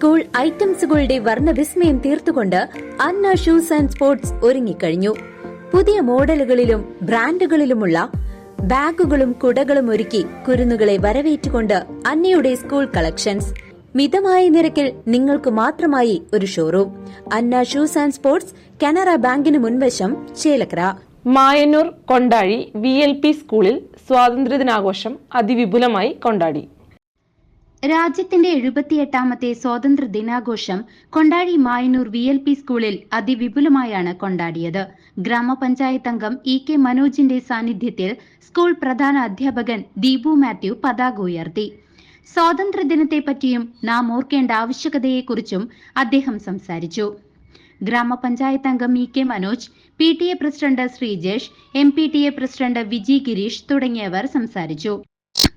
School ഐറ്റംസുകളുടെ വർണവിസ്മയം തീർത്തുകൊണ്ട് അന്ന ഷൂസ് ആൻഡ് സ്പോർട്സ് ഒരുങ്ങിക്കഴിഞ്ഞു. പുതിയ മോഡലുകളിലും ബ്രാൻഡുകളിലുമുള്ള ബാഗുകളും കുടകളും ഒരുക്കി കുരുന്നുകളെ വരവേറ്റുകൊണ്ട് അന്നയുടെ സ്കൂൾ കളക്ഷൻസ്. മിതമായ നിരക്കിൽ നിങ്ങൾക്ക് മാത്രമായി ഒരു showroom. Anna shoes and sports Canara ബാങ്കിന് മുൻവശം Chelakkara. Mayanoor Kondazhi V L P സ്കൂളിൽ സ്വാതന്ത്ര്യദിനാഘോഷം അതിവിപുലമായി കൊണ്ടാടി. രാജ്യത്തിന്റെ എഴുപത്തിയെട്ടാമത്തെ സ്വാതന്ത്ര്യ ദിനാഘോഷം Kondazhi Mayanoor V L P സ്കൂളിൽ അതിവിപുലമായാണ് കൊണ്ടാടിയത്. ഗ്രാമപഞ്ചായത്ത് അംഗം ഇ കെ മനോജിന്റെ സാന്നിധ്യത്തിൽ സ്കൂൾ പ്രധാന അധ്യാപകൻ ദീപു മാത്യു പതാക ഉയർത്തി. സ്വാതന്ത്ര്യദിനത്തെപ്പറ്റിയും നാം ഓർക്കേണ്ട ആവശ്യകതയെക്കുറിച്ചും അദ്ദേഹം സംസാരിച്ചു. ഗ്രാമപഞ്ചായത്ത് അംഗം E K Manoj P T A president Sreejesh M P T A president Viji Gireesh തുടങ്ങിയവർ സംസാരിച്ചു.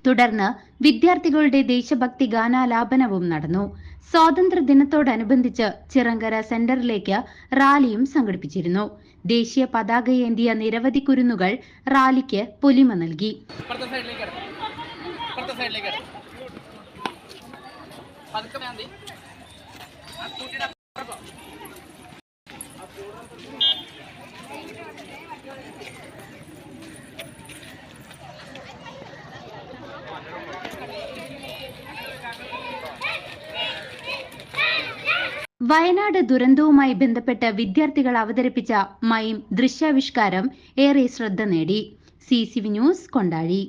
തുടർന്ന് വിദ്യാർത്ഥികളുടെ ദേശഭക്തി ഗാനാലാപനവും നടന്നു. സ്വാതന്ത്ര്യ ദിനത്തോടനുബന്ധിച്ച് ചിറങ്കര സെന്ററിലേക്ക് റാലിയും സംഘടിപ്പിച്ചിരുന്നു. ദേശീയ പതാകയേന്തിയ നിരവധി കുരുന്നുകൾ റാലിക്ക് പൊലിമ നൽകി. വയനാട് ദുരന്തവുമായി ബന്ധപ്പെട്ട് വിദ്യാർത്ഥികൾ അവതരിപ്പിച്ച മൈം ദൃശ്യാവിഷ്കാരം ഏറെ ശ്രദ്ധ നേടി. C news Kondazhi.